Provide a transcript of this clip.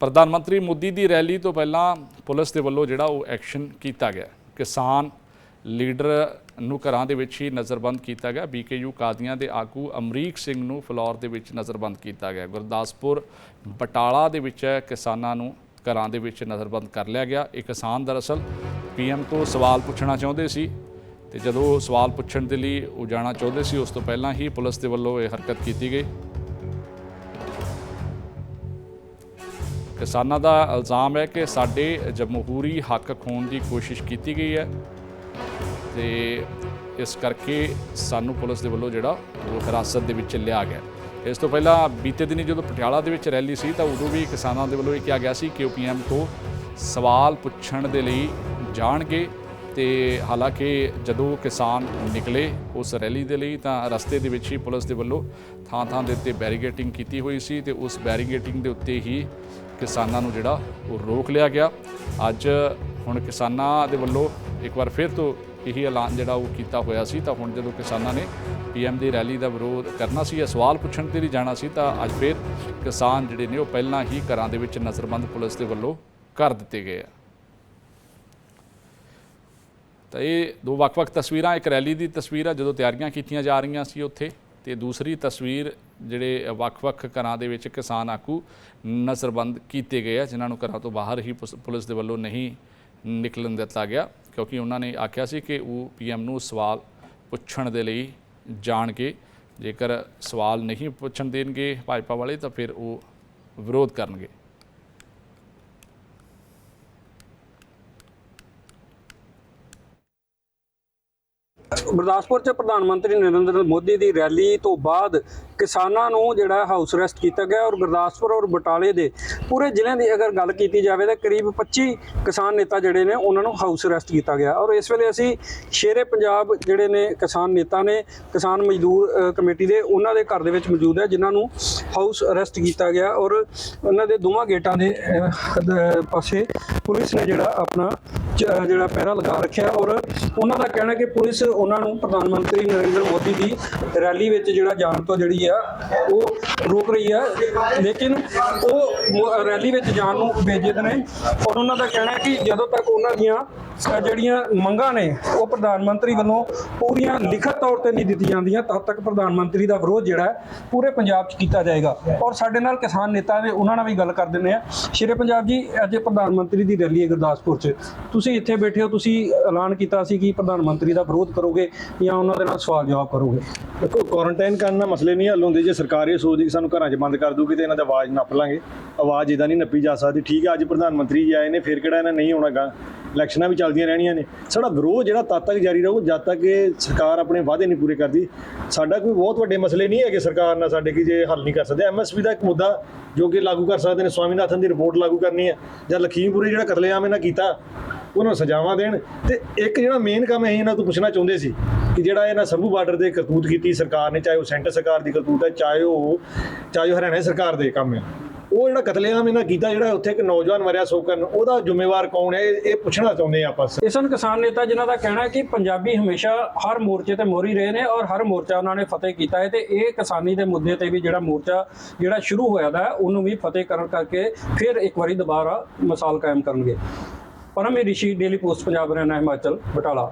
ਪ੍ਰਧਾਨ ਮੰਤਰੀ ਮੋਦੀ ਦੀ ਰੈਲੀ ਤੋਂ ਪਹਿਲਾਂ ਪੁਲਿਸ ਦੇ ਵੱਲੋਂ ਜਿਹੜਾ ਉਹ ਐਕਸ਼ਨ ਕੀਤਾ ਗਿਆ। ਕਿਸਾਨ ਲੀਡਰ ਨੂੰ ਘਰਾਂ ਦੇ ਵਿੱਚ ਹੀ ਨਜ਼ਰਬੰਦ ਕੀਤਾ ਗਿਆ। ਬੀਕੇਯੂ ਕਾਦੀਆਂ ਦੇ ਆਗੂ ਅਮਰੀਕ ਸਿੰਘ ਨੂੰ ਫਲੋਰ ਦੇ ਵਿੱਚ ਨਜ਼ਰਬੰਦ ਕੀਤਾ ਗਿਆ। ਗੁਰਦਾਸਪੁਰ ਬਟਾਲਾ ਦੇ ਵਿੱਚ ਕਿਸਾਨਾਂ ਨੂੰ ਘਰਾਂ ਦੇ ਵਿੱਚ ਨਜ਼ਰਬੰਦ ਕਰ ਲਿਆ ਗਿਆ। ਇਹ ਕਿਸਾਨ ਦਰਅਸਲ ਪੀਐਮ ਤੋਂ ਸਵਾਲ ਪੁੱਛਣਾ ਚਾਹੁੰਦੇ ਸੀ ਤੇ ਜਦੋਂ ਉਹ ਸਵਾਲ ਪੁੱਛਣ ਦੇ ਲਈ ਉਹ ਜਾਣਾ ਚਾਹੁੰਦੇ ਸੀ, ਉਸ ਤੋਂ ਪਹਿਲਾਂ ਹੀ ਪੁਲਿਸ ਦੇ ਵੱਲੋਂ ਇਹ ਹਰਕਤ ਕੀਤੀ ਗਈ। ਕਿਸਾਨਾਂ ਦਾ ਇਲਜ਼ਾਮ ਹੈ ਕਿ ਸਾਡੇ ਜਮਹੂਰੀ ਹੱਕ ਖੋਣ ਦੀ ਕੋਸ਼ਿਸ਼ ਕੀਤੀ ਗਈ ਹੈ ਤੇ ਇਸ ਕਰਕੇ ਸਾਨੂੰ ਪੁਲਿਸ ਦੇ ਵੱਲੋਂ ਜਿਹੜਾ ਉਹ ਹਿਰਾਸਤ ਦੇ ਵਿੱਚ ਲਿਆ ਗਿਆ। ਇਸ ਤੋਂ ਪਹਿਲਾਂ ਬੀਤੇ ਦਿਨੀ ਜਦੋਂ ਪਟਿਆਲਾ ਦੇ ਵਿੱਚ ਰੈਲੀ ਸੀ ਤਾਂ ਉਦੋਂ ਵੀ ਕਿਸਾਨਾਂ ਦੇ ਵੱਲੋਂ ਇਹ ਕਿਹਾ ਗਿਆ ਸੀ ਕਿ ਉਹ ਪੀਐਮ ਤੋਂ ਸਵਾਲ ਪੁੱਛਣ ਦੇ ਲਈ ਜਾਣਗੇ। ਤੇ ਹਾਲਾਂਕਿ ਜਦੋਂ ਕਿਸਾਨ ਨਿਕਲੇ ਉਸ ਰੈਲੀ ਦੇ ਲਈ ਤਾਂ ਰਸਤੇ ਦੇ ਵਿੱਚ ਹੀ ਪੁਲਿਸ ਦੇ ਵੱਲੋਂ ਥਾਂ ਥਾਂ ਦੇ ਉੱਤੇ ਬੈਰੀਗੇਟਿੰਗ ਕੀਤੀ ਹੋਈ ਸੀ ਤੇ ਉਸ ਬੈਰੀਗੇਟਿੰਗ ਦੇ ਉੱਤੇ ਹੀ ਕਿਸਾਨਾਂ ਨੂੰ ਜਿਹੜਾ ਉਹ ਰੋਕ ਲਿਆ ਗਿਆ। ਅੱਜ ਹੁਣ ਕਿਸਾਨਾਂ ਦੇ ਵੱਲੋਂ ਇੱਕ ਵਾਰ ਫਿਰ ਤੋਂ ਇਹੀ ਐਲਾਨ ਜਿਹੜਾ ਉਹ ਕੀਤਾ ਹੋਇਆ ਸੀ। ਤਾਂ ਹੁਣ ਜਦੋਂ ਕਿਸਾਨਾਂ ਨੇ ਪੀਐਮ ਦੀ ਰੈਲੀ ਦਾ ਵਿਰੋਧ ਕਰਨਾ ਸੀ ਜਾਂ ਸਵਾਲ ਪੁੱਛਣ ਤੇ ਲਈ ਜਾਣਾ ਸੀ ਤਾਂ ਅੱਜ ਫਿਰ ਕਿਸਾਨ ਜਿਹੜੇ ਨੇ ਉਹ ਪਹਿਲਾਂ ਹੀ ਘਰਾਂ ਦੇ ਵਿੱਚ ਨਜ਼ਰਬੰਦ ਪੁਲਿਸ ਦੇ ਵੱਲੋਂ ਕਰ ਦਿੱਤੇ ਗਏ ਆ। ਤਾਂ ਇਹ ਦੋ ਵੱਖ-ਵੱਖ ਤਸਵੀਰਾਂ, ਇੱਕ ਰੈਲੀ ਦੀ ਤਸਵੀਰ ਆ, ਜਦੋਂ ਤਿਆਰੀਆਂ ਕੀਤੀਆਂ ਜਾ ਰਹੀਆਂ ਸੀ ਉੱਥੇ, ਤੇ ਦੂਸਰੀ ਤਸਵੀਰ ਜਿਹੜੇ ਵੱਖ-ਵੱਖ ਘਰਾਂ ਦੇ ਵਿੱਚ ਕਿਸਾਨ ਆਕੂ ਨਜ਼ਰਬੰਦ ਕੀਤੇ ਗਏ ਆ, ਜਿਨ੍ਹਾਂ ਨੂੰ ਘਰਾਂ ਤੋਂ ਬਾਹਰ ਹੀ ਪੁਸ- ਪੁਲਿਸ ਦੇ ਵੱਲੋਂ ਨਹੀਂ ਨਿਕਲਣ ਦਿੱਤਾ ਗਿਆ, ਕਿਉਂਕਿ ਉਹਨਾਂ ਨੇ ਆਖਿਆ ਸੀ ਕਿ ਉਹ ਪੀਐਮ ਨੂੰ ਸਵਾਲ ਪੁੱਛਣ ਦੇ ਲਈ ਜਾਣਗੇ। ਜੇਕਰ ਸਵਾਲ ਨਹੀਂ ਪੁੱਛਣ ਦੇਣਗੇ ਭਾਜਪਾ ਵਾਲੇ, ਤਾਂ ਫਿਰ ਉਹ ਵਿਰੋਧ ਕਰਨਗੇ। ਗੁਰਦਾਸਪੁਰ 'ਚ ਪ੍ਰਧਾਨ ਮੰਤਰੀ ਨਰਿੰਦਰ ਮੋਦੀ ਦੀ ਰੈਲੀ ਤੋਂ ਬਾਅਦ ਕਿਸਾਨਾਂ ਨੂੰ ਜਿਹੜਾ ਹਾਊਸ ਅਰੈਸਟ ਕੀਤਾ ਗਿਆ ਔਰ ਗੁਰਦਾਸਪੁਰ ਔਰ ਬਟਾਲੇ ਦੇ ਪੂਰੇ ਜ਼ਿਲ੍ਹਿਆਂ ਦੀ ਅਗਰ ਗੱਲ ਕੀਤੀ ਜਾਵੇ ਤਾਂ ਕਰੀਬ 25 ਕਿਸਾਨ ਨੇਤਾ ਜਿਹੜੇ ਨੇ ਉਹਨਾਂ ਨੂੰ ਹਾਊਸ ਅਰੈਸਟ ਕੀਤਾ ਗਿਆ ਔਰ ਇਸ ਵੇਲੇ ਅਸੀਂ ਸ਼ੇਰੇ ਪੰਜਾਬ ਜਿਹੜੇ ਨੇ ਕਿਸਾਨ ਨੇਤਾ ਨੇ, ਕਿਸਾਨ ਮਜ਼ਦੂਰ ਕਮੇਟੀ ਦੇ ਉਹਨਾਂ ਦੇ ਘਰ ਦੇ ਵਿੱਚ ਮੌਜੂਦ ਹੈ ਜਿਨ੍ਹਾਂ ਨੂੰ ਹਾਊਸ ਅਰੈਸਟ ਕੀਤਾ ਗਿਆ ਔਰ ਉਹਨਾਂ ਦੇ ਦੋਵਾਂ ਗੇਟਾਂ ਦੇ, ਪਾਸੇ ਪੁਲਿਸ ਨੇ ਜਿਹੜਾ ਆਪਣਾ ਜਿਹੜਾ ਪਹਿਰਾ ਲਗਾ ਰੱਖਿਆ ਔਰ ਉਹਨਾਂ ਦਾ ਕਹਿਣਾ ਕਿ ਪੁਲਿਸ ਉਹਨਾਂ ਨੂੰ ਪ੍ਰਧਾਨ ਮੰਤਰੀ ਨਰਿੰਦਰ ਮੋਦੀ ਦੀ ਰੈਲੀ ਵਿੱਚ ਜਿਹੜਾ ਜਾਣ ਤੋਂ ਜਿਹੜੀ ਆ, ਉਹ ਰੋਕ ਰਹੀ ਆ। ਲੇਕਿਨ ਉਹ ਰੈਲੀ ਵਿੱਚ ਜਾਣ ਨੂੰ ਬੇਜਿੱਦ ਨੇ ਔਰ ਉਹਨਾਂ ਦਾ ਕਹਿਣਾ ਕਿ ਜਦੋਂ ਤੱਕ ਉਹਨਾਂ ਦੀਆਂ ਜਿਹੜੀਆਂ ਮੰਗਾਂ ਨੇ, ਉਹ ਪ੍ਰਧਾਨ ਮੰਤਰੀ ਵੱਲੋਂ ਪੂਰੀਆਂ ਲਿਖਤ ਤੌਰ ਤੇ ਨਹੀਂ ਦਿੱਤੀਆਂ ਜਾਂਦੀਆਂ, ਤਦ ਤੱਕ ਪ੍ਰਧਾਨ ਮੰਤਰੀ ਦਾ ਵਿਰੋਧ ਜਿਹੜਾ ਪੂਰੇ ਪੰਜਾਬ 'ਚ ਕੀਤਾ ਜਾਏਗਾ। ਔਰ ਸਾਡੇ ਨਾਲ ਕਿਸਾਨ ਨੇਤਾ ਨੇ, ਉਹਨਾਂ ਨਾਲ ਵੀ ਗੱਲ ਕਰ ਦਿੰਦੇ ਆ ਸ਼ੇਰੇ ਪੰਜਾਬ ਜੀ, ਅੱਜ ਪ੍ਰਧਾਨ ਮੰਤਰੀ ਦੀ ਰੈਲੀ ਹੈ ਗੁਰਦਾਸਪੁਰ 'ਚ। ਤੁਸੀਂ ਇੱਥੇ ਬੈਠੇ ਹੋ, ਤੁਸੀਂ ਐਲਾਨ ਕੀਤਾ ਸੀ ਕਿ ਪ੍ਰਧਾਨ ਮੰਤਰੀ ਦਾ ਵਿਰੋਧ ਕਰੋਗੇ ਜਾਂ ਉਹਨਾਂ ਦੇ ਨਾਲ ਸਵਾਲ ਜਵਾਬ ਕਰੋਗੇ? ਦੇਖੋ ਕੁਆਰੰਟਾਈਨ ਕਰਨ ਨਾਲ ਮਸਲੇ ਨਹੀਂ ਹੱਲ ਹੁੰਦੇ। ਜੇ ਸਰਕਾਰ ਇਹ ਸੋਚਦੀ ਕਿ ਸਾਨੂੰ ਘਰਾਂ 'ਚ ਬੰਦ ਕਰ ਦੂਗੀ ਤੇ ਇਹਨਾਂ ਦਾ ਆਵਾਜ਼ ਨੱਪ ਲਾਂਗੇ। ਆਵਾਜ਼ ਇਦਾਂ ਨਹੀਂ ਨੱਪੀ ਜਾ ਸਕਦੀ। ਠੀਕ ਹੈ, ਅੱਜ ਪ੍ਰਧਾਨ ਮੰਤਰੀ ਜੀ ਆਏ ਨੇ, ਫਿਰ ਕਿਹੜਾ ਇਹਨਾਂ ਨਹੀਂ ਹੋਣਾਗਾ ਇਲੈਕਸ਼ਨਾਂ ਵੀ ਚੱਲਦੀਆਂ ਰਹਿਣੀਆਂ ਨੇ। ਸਾਡਾ ਵਿਰੋਧ ਜਿਹੜਾ ਤਦ ਤੱਕ ਜਾਰੀ ਰਹੂ, ਜਦ ਤੱਕ ਇਹ ਸਰਕਾਰ ਆਪਣੇ ਵਾਅਦੇ ਨਹੀਂ ਪੂਰੇ ਕਰਦੀ। ਸਾਡਾ ਕੋਈ ਬਹੁਤ ਵੱਡੇ ਮਸਲੇ ਨਹੀਂ ਹੈਗੇ ਸਰਕਾਰ ਨਾਲ ਸਾਡੇ ਕੀ ਜੇ ਹੱਲ ਨਹੀਂ ਕਰ ਸਕਦੇ। ਐਮਐਸਪੀ ਦਾ ਇੱਕ ਮੁੱਦਾ ਜੋ ਕਿ ਲਾਗੂ ਕਰ ਸਕਦੇ ਨੇ, ਸਵਾਮੀਨਾਥਨ ਦੀ ਰਿਪੋਰਟ ਲਾਗੂ ਕਰਨੀ ਹੈ ਜਾਂ ਲਖੀਮਪੁਰੇ ਜਿਹੜਾ ਕਤਲੇਆਮ ਇਹਨਾਂ ਕੀਤਾ, ਉਹਨਾਂ ਨੂੰ ਸਜ਼ਾਵਾਂ ਦੇਣ। ਤੇ ਇੱਕ ਜਿਹੜਾ ਮੇਨ ਕੰਮ ਅਸੀਂ ਇਹਨਾਂ ਤੋਂ ਪੁੱਛਣਾ ਚਾਹੁੰਦੇ ਸੀ ਕਿ ਜਿਹੜਾ ਇਹਨਾਂ ਸੰਭੂ ਬਾਰਡਰ ਦੇ ਕਰਤੂਤ ਕੀਤੀ ਸਰਕਾਰ ਨੇ, ਚਾਹੇ ਉਹ ਸੈਂਟਰ ਸਰਕਾਰ ਦੀ ਕਰਤੂਤ ਹੈ, ਚਾਹੇ ਉਹ ਚਾਹੇ ਉਹ ਹਰਿਆਣਾ ਸਰਕਾਰ ਦੇ ਕੰਮ ਹੈ। ਉਹ ਜਿਹੜਾ ਕਤਲੇਆਮ ਇਹਨਾਂ ਕੀਤਾ, ਜਿਹੜਾ ਉੱਥੇ ਇੱਕ ਨੌਜਵਾਨ ਮਰਿਆ ਸੋ ਉਹਦਾ ਜ਼ਿੰਮੇਵਾਰ ਕੌਣ ਹੈ? ਇਹ ਪੁੱਛਣਾ ਚਾਹੁੰਦੇ ਆ ਆਪਸ ਇਸ ਹਨ ਕਿਸਾਨ ਨੇਤਾ ਜਿਨ੍ਹਾਂ ਦਾ ਕਹਿਣਾ ਹੈ ਕਿ ਪੰਜਾਬੀ ਹਮੇਸ਼ਾ ਹਰ ਮੋਰਚੇ ਤੇ ਮੋਰੀ ਰਹੇ ਨੇ ਔਰ ਹਰ ਮੋਰਚਾ ਉਹਨਾਂ ਨੇ ਫਤਿਹ ਕੀਤਾ ਹੈ ਤੇ ਇਹ ਕਿਸਾਨੀ ਦੇ ਮੁੱਦੇ ਤੇ ਵੀ ਜਿਹੜਾ ਮੋਰਚਾ ਜਿਹੜਾ ਸ਼ੁਰੂ ਹੋਇਆ ਦਾ ਉਹਨੂੰ ਵੀ ਫਤਿਹ ਕਰਨ ਕਰਕੇ ਫਿਰ ਇੱਕ ਵਾਰੀ ਦੁਬਾਰਾ ਮਿਸਾਲ ਕਾਇਮ ਕਰਨਗੇ। Param Rishi Daily Post Punjab Haryana, Himachal, Batala.